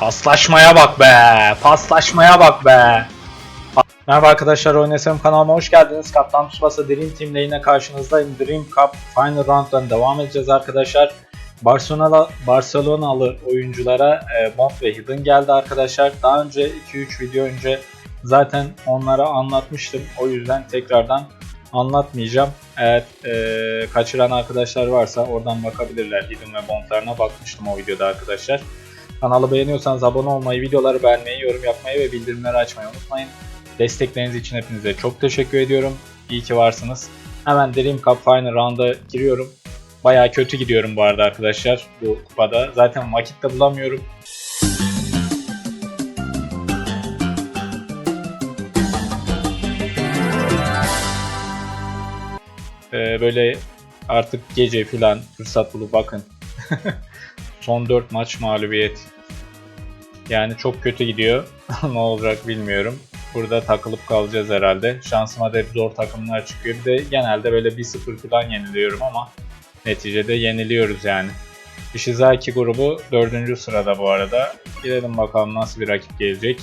Paslaşmaya bak be. Paslaşmaya bak be. Merhaba arkadaşlar Oynasam kanalıma hoş geldiniz. Kaptan Tsubasa Dream Team ile yine karşınızdayım. Dream Cup Final Round'dan devam edeceğiz arkadaşlar. Barcelona Barcelonalı oyunculara e, Bond ve Hidden geldi arkadaşlar. Daha önce 2-3 video önce zaten onlara anlatmıştım. O yüzden tekrardan anlatmayacağım. Eğer e, kaçıran arkadaşlar varsa oradan bakabilirler. Hidden ve Bond'larına bakmıştım o videoda arkadaşlar. Kanalı beğeniyorsanız abone olmayı, videoları beğenmeyi, yorum yapmayı ve bildirimleri açmayı unutmayın. Destekleriniz için hepinize çok teşekkür ediyorum. İyi ki varsınız. Hemen Dream Cup Final Round'a giriyorum. Bayağı kötü gidiyorum bu arada arkadaşlar bu kupada. Zaten vakit de bulamıyorum. Ee, böyle artık gece filan fırsat bulup bakın. Son 4 maç mağlubiyet. Yani çok kötü gidiyor. ne olacak bilmiyorum. Burada takılıp kalacağız herhalde. Şansıma da hep zor takımlar çıkıyor. Bir de genelde böyle 1-0 falan yeniliyorum ama neticede yeniliyoruz yani. Ishizaki grubu 4. sırada bu arada. Gidelim bakalım nasıl bir rakip gelecek.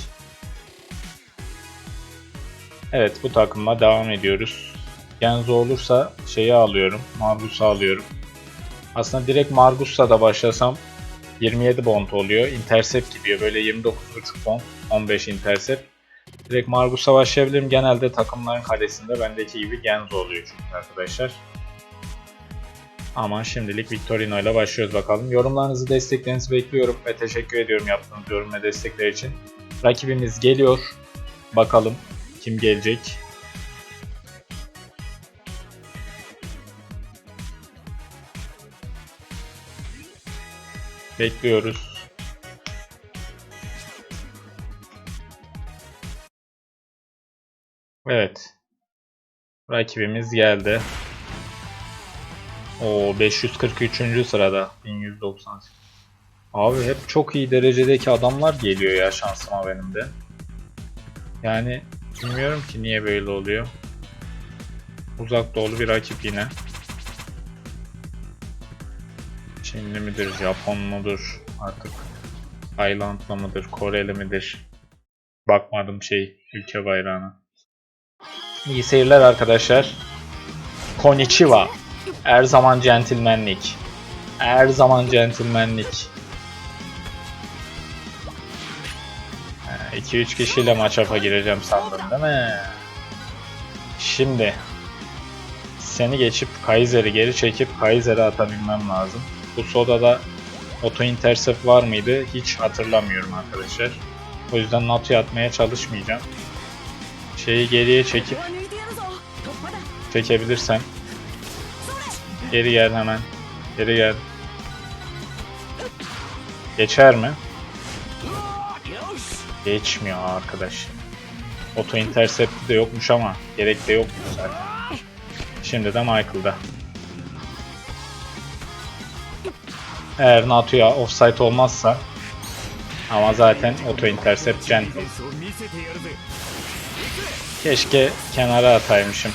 Evet bu takıma devam ediyoruz. Genzo olursa şeyi alıyorum. Margus'u alıyorum. Aslında direkt Margus'la da başlasam 27 bond oluyor. Intercept gidiyor. Böyle 29.5 bond. 15 intercept. Direkt Margus'a başlayabilirim. Genelde takımların kalesinde bendeki gibi Genzo oluyor çünkü arkadaşlar. Ama şimdilik Victorino ile başlıyoruz bakalım. Yorumlarınızı, desteklerinizi bekliyorum ve teşekkür ediyorum yaptığınız yorum ve destekler için. Rakibimiz geliyor. Bakalım kim gelecek. Bekliyoruz. Evet. Rakibimiz geldi. O 543. sırada 1190. Abi hep çok iyi derecedeki adamlar geliyor ya şansıma benim de. Yani bilmiyorum ki niye böyle oluyor. Uzak doğulu bir rakip yine. Çinli midir, Japon mudur artık Taylandlı mıdır, Koreli midir? Bakmadım şey ülke bayrağına. İyi seyirler arkadaşlar. Konnichiwa. Her zaman centilmenlik. Her zaman centilmenlik. 2-3 kişiyle maç gireceğim sandın değil mi? Şimdi seni geçip Kaiser'i geri çekip Kaiser'i atabilmem lazım. Bu sodada auto intercept var mıydı hiç hatırlamıyorum arkadaşlar. O yüzden NATO'ya atmaya çalışmayacağım. Şeyi geriye çekip çekebilirsem geri gel hemen. Geri gel. Geçer mi? Geçmiyor arkadaş. Auto intercept'i de yokmuş ama gerek de yokmuş zaten. Şimdi de Michael'da. Eğer Natu'ya offside olmazsa ama zaten auto intercept gentle. Keşke kenara ataymışım.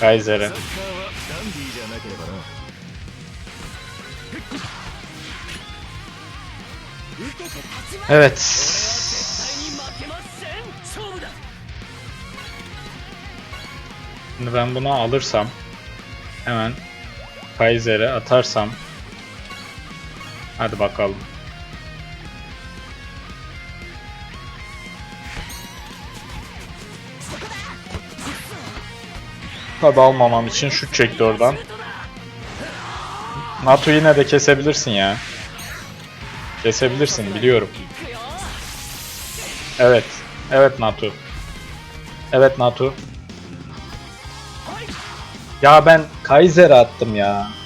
Kaiser'ı. Evet. Şimdi ben bunu alırsam hemen Kaiser'e atarsam hadi bakalım. Tabi almamam için şut çekti oradan. NATO yine de kesebilirsin ya. Kesebilirsin biliyorum. Evet. Evet NATO. Evet NATO. Ya ben Kaiser'e attım ya.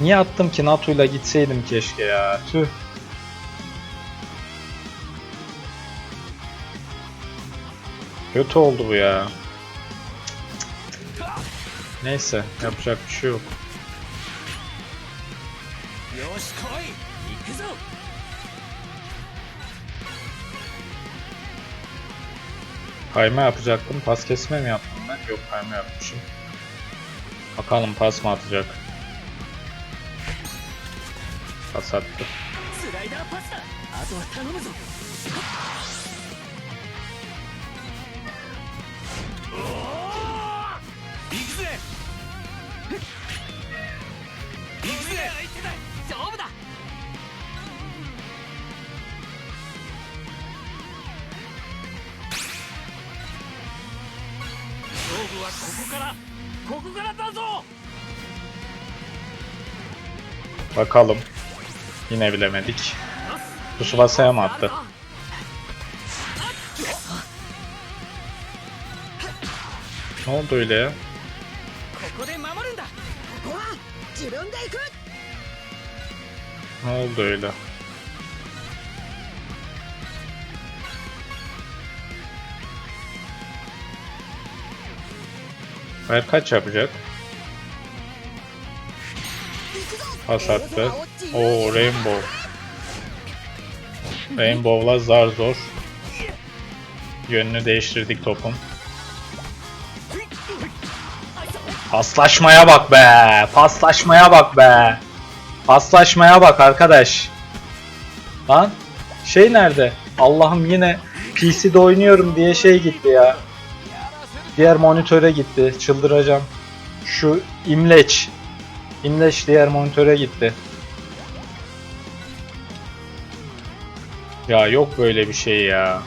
Niye attım ki NATO'yla gitseydim keşke ya. Tüh. Kötü oldu bu ya. Neyse yapacak bir şey yok. Kayma yapacaktım. Pas kesme mi yaptım ben? Yok kayma yapmışım. Bakalım pas mı atacak? Pas attı. スライダーパスだあとは頼むぞおお行くぜ。行くぜ。勝負だ勝負はここからここからだぞ Bakalım. Yine bilemedik. Tsubasa'ya mı attı? Ne oldu öyle ya? Ne oldu öyle? Hayır kaç yapacak? Pas attı. Oo Rainbow. Rainbow'la zar zor. Yönünü değiştirdik topun. Paslaşmaya bak be. Paslaşmaya bak be. Paslaşmaya bak arkadaş. Lan şey nerede? Allah'ım yine PC'de oynuyorum diye şey gitti ya. Diğer monitöre gitti. Çıldıracağım. Şu imleç. Inleş diğer monitöre gitti. Ya yok böyle bir şey ya.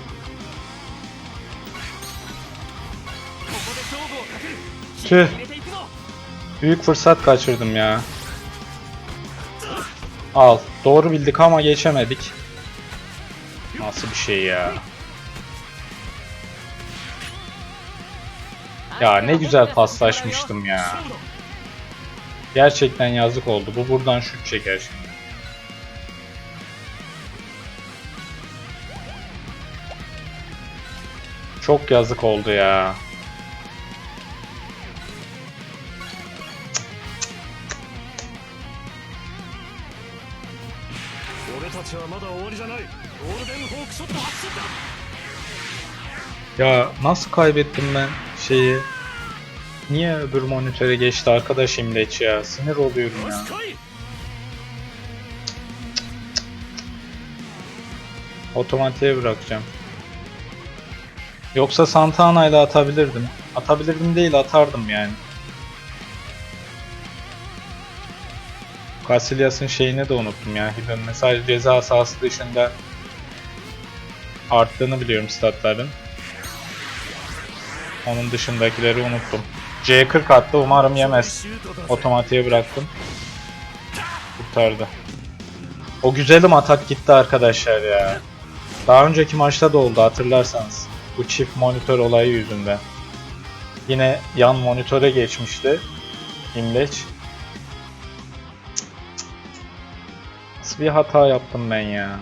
Tüh. Büyük fırsat kaçırdım ya. Al. Doğru bildik ama geçemedik. Nasıl bir şey ya. Ya ne güzel paslaşmıştım ya. Gerçekten yazık oldu. Bu buradan şut çeker şimdi. Çok yazık oldu ya. Ya nasıl kaybettim ben şeyi? Niye öbür monitöre geçti arkadaş imleç ya? Sinir oluyorum ya. Otomatiğe bırakacağım. Yoksa Santana ile atabilirdim. Atabilirdim değil atardım yani. Casillas'ın şeyini de unuttum ya. Hiben mesela ceza sahası dışında arttığını biliyorum statların. Onun dışındakileri unuttum. C40 attı umarım yemez. Otomatiğe bıraktım. Kurtardı. O güzelim atak gitti arkadaşlar ya. Daha önceki maçta da oldu hatırlarsanız. Bu çift monitör olayı yüzünden. Yine yan monitöre geçmişti. İmleç. Nasıl bir hata yaptım ben ya.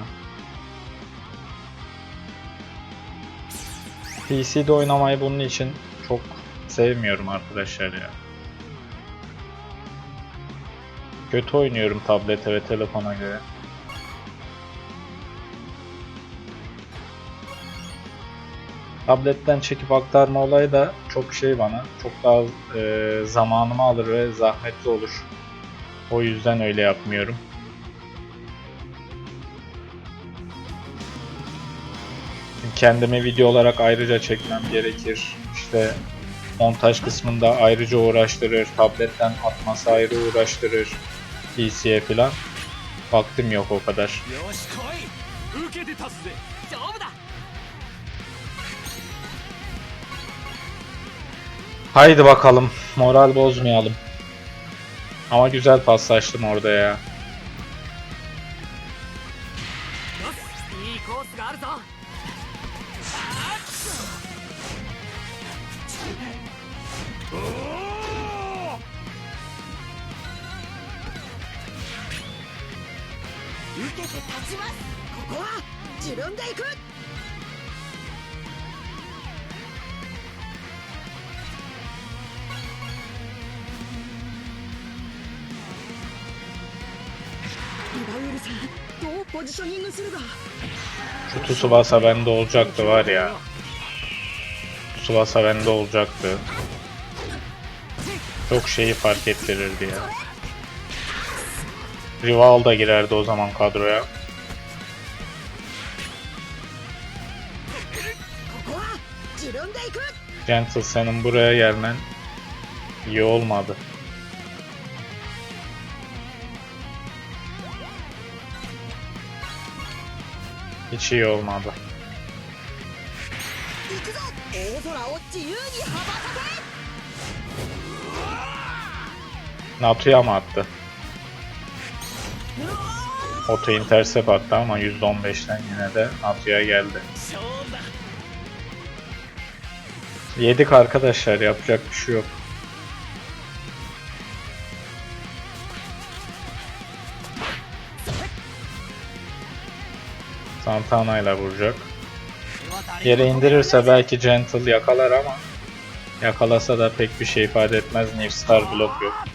PC'de oynamayı bunun için çok sevmiyorum arkadaşlar ya. Kötü oynuyorum tablete ve telefona göre. Tabletten çekip aktarma olayı da çok şey bana. Çok daha e, zamanımı alır ve zahmetli olur. O yüzden öyle yapmıyorum. Kendime video olarak ayrıca çekmem gerekir. İşte montaj kısmında ayrıca uğraştırır, tabletten atması ayrı uğraştırır, PC'ye falan. Vaktim yok o kadar. Haydi bakalım, moral bozmayalım. Ama güzel paslaştım orada ya. 受けて立ちますここは自分で行くイバウエルさんどうポジショニングするだ Şu Tsubasa bende olacaktı var ya. Tsubasa bende olacaktı. Çok şeyi fark ettirirdi ya. Rival da girerdi o zaman kadroya. Gentle senin buraya gelmen iyi olmadı. Hiç iyi olmadı. Natuya mı attı? Oto intercept attı ama %15'ten yine de atıya geldi. Yedik arkadaşlar yapacak bir şey yok. Santana ile vuracak. Yere indirirse belki Gentle yakalar ama yakalasa da pek bir şey ifade etmez. Nifstar blok yok.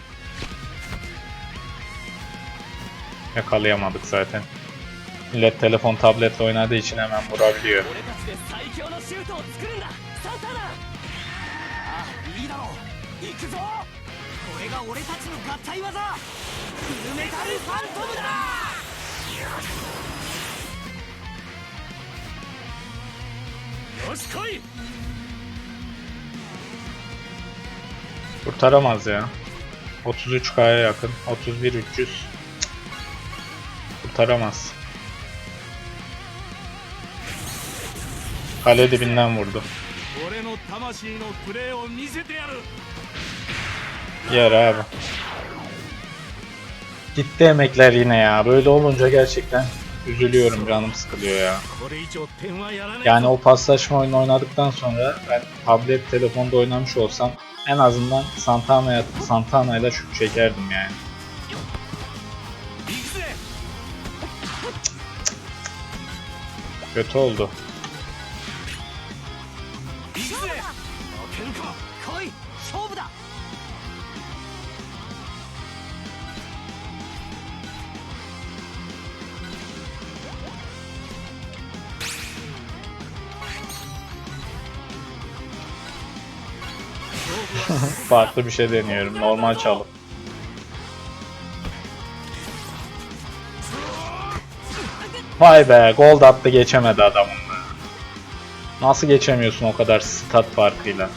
Yakalayamadık zaten. Millet telefon tabletle oynadığı için hemen vurabiliyor. Kurtaramaz ya. 33K'ya yakın. 31 300 kurtaramaz. Kale dibinden vurdu. Yer abi. Gitti emekler yine ya. Böyle olunca gerçekten üzülüyorum canım sıkılıyor ya. Yani o paslaşma oyunu oynadıktan sonra ben tablet telefonda oynamış olsam en azından Santana, Santana ile şut çekerdim yani. Kötü oldu. Farklı bir şey deniyorum. Normal çalıp. Vay be, gold attı geçemedi adamın be. Nasıl geçemiyorsun o kadar stat farkıyla?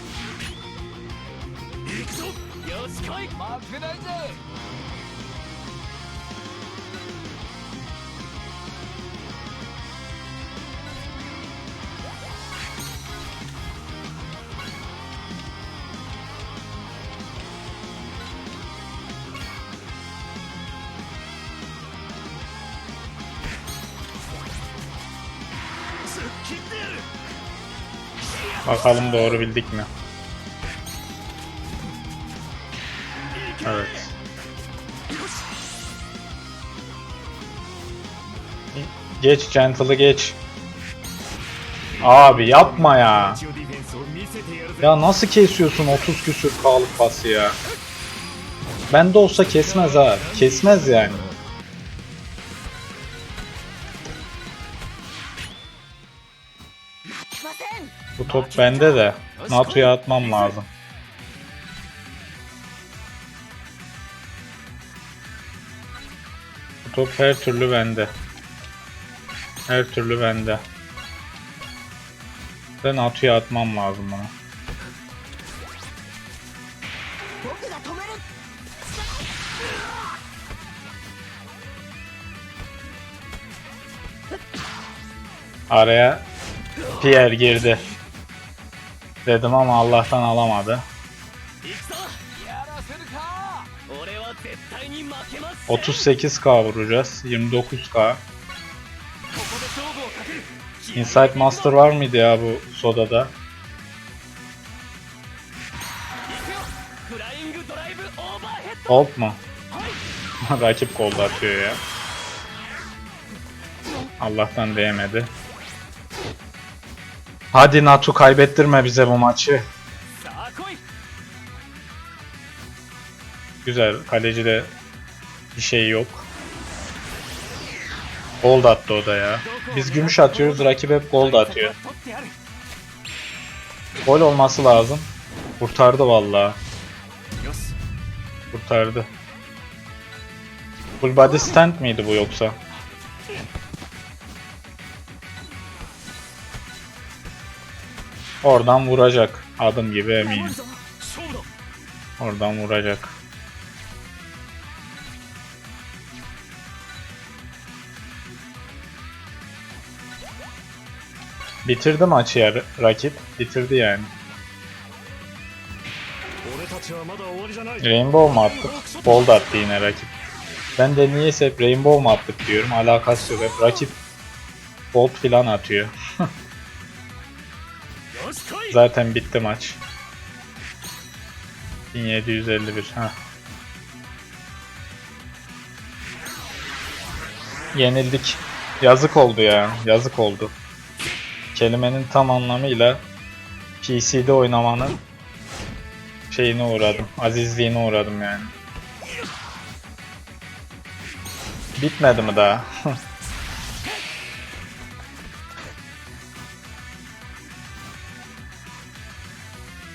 Bakalım doğru bildik mi? Evet. Geç Gentle'ı geç. Abi yapma ya. Ya nasıl kesiyorsun 30 küsür kalıp pası ya. Ben de olsa kesmez ha. Kesmez yani. top bende de. NATO'ya atmam lazım. Bu top her türlü bende. Her türlü bende. Ben NATO'ya atmam lazım bunu. Araya Pierre girdi dedim ama Allah'tan alamadı. 38k vuracağız. 29k. Insight Master var mıydı ya bu sodada? Hold mu? Rakip kolda atıyor ya. Allah'tan değmedi. Hadi Natu kaybettirme bize bu maçı. Güzel. Kaleci de bir şey yok. Gol attı o da ya. Biz gümüş atıyoruz. Rakip hep gol atıyor. Gol olması lazım. Kurtardı valla. Kurtardı. Full body stand miydi bu yoksa? Oradan vuracak. Adım gibi eminim. Oradan vuracak. Bitirdi maçı ya rakip. Bitirdi yani. Rainbow mu attık? Bold attı yine rakip. Ben de niyeyse hep Rainbow mu attık diyorum. Alakası yok. Hep rakip Bolt filan atıyor. Zaten bitti maç. 1751 ha. Yenildik. Yazık oldu ya. Yazık oldu. Kelimenin tam anlamıyla PC'de oynamanın şeyine uğradım. Azizliğine uğradım yani. Bitmedi mi daha?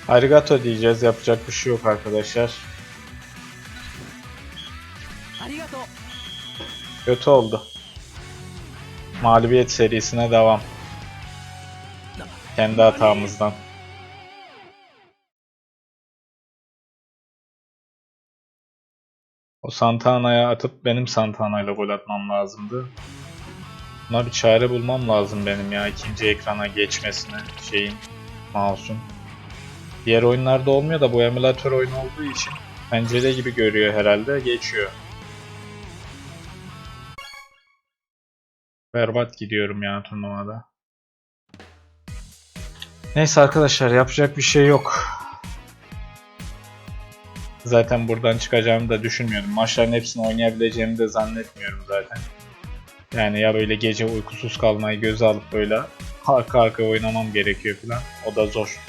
Arigato diyeceğiz. Yapacak bir şey yok arkadaşlar. Kötü oldu. Mağlubiyet serisine devam. Kendi hatamızdan. O Santana'ya atıp benim Santana'yla gol atmam lazımdı. Buna bir çare bulmam lazım benim ya ikinci ekrana geçmesine şeyin mouse'un. Diğer oyunlarda olmuyor da bu emülatör oyunu olduğu için pencere gibi görüyor herhalde geçiyor. Berbat gidiyorum ya turnuvada. Neyse arkadaşlar yapacak bir şey yok. Zaten buradan çıkacağımı da düşünmüyordum. Maçların hepsini oynayabileceğimi de zannetmiyorum zaten. Yani ya böyle gece uykusuz kalmayı göze alıp böyle arka arkaya oynamam gerekiyor falan. O da zor.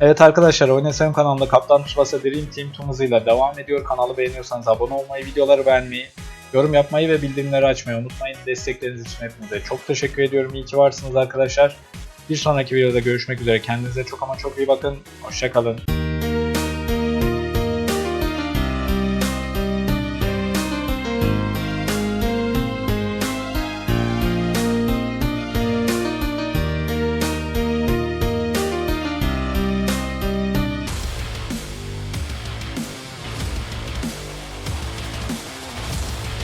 Evet arkadaşlar Oynasam kanalında Kaptan Tsubasa Dream Team tüm devam ediyor. Kanalı beğeniyorsanız abone olmayı, videoları beğenmeyi, yorum yapmayı ve bildirimleri açmayı unutmayın. Destekleriniz için hepinize çok teşekkür ediyorum. İyi ki varsınız arkadaşlar. Bir sonraki videoda görüşmek üzere. Kendinize çok ama çok iyi bakın. Hoşçakalın.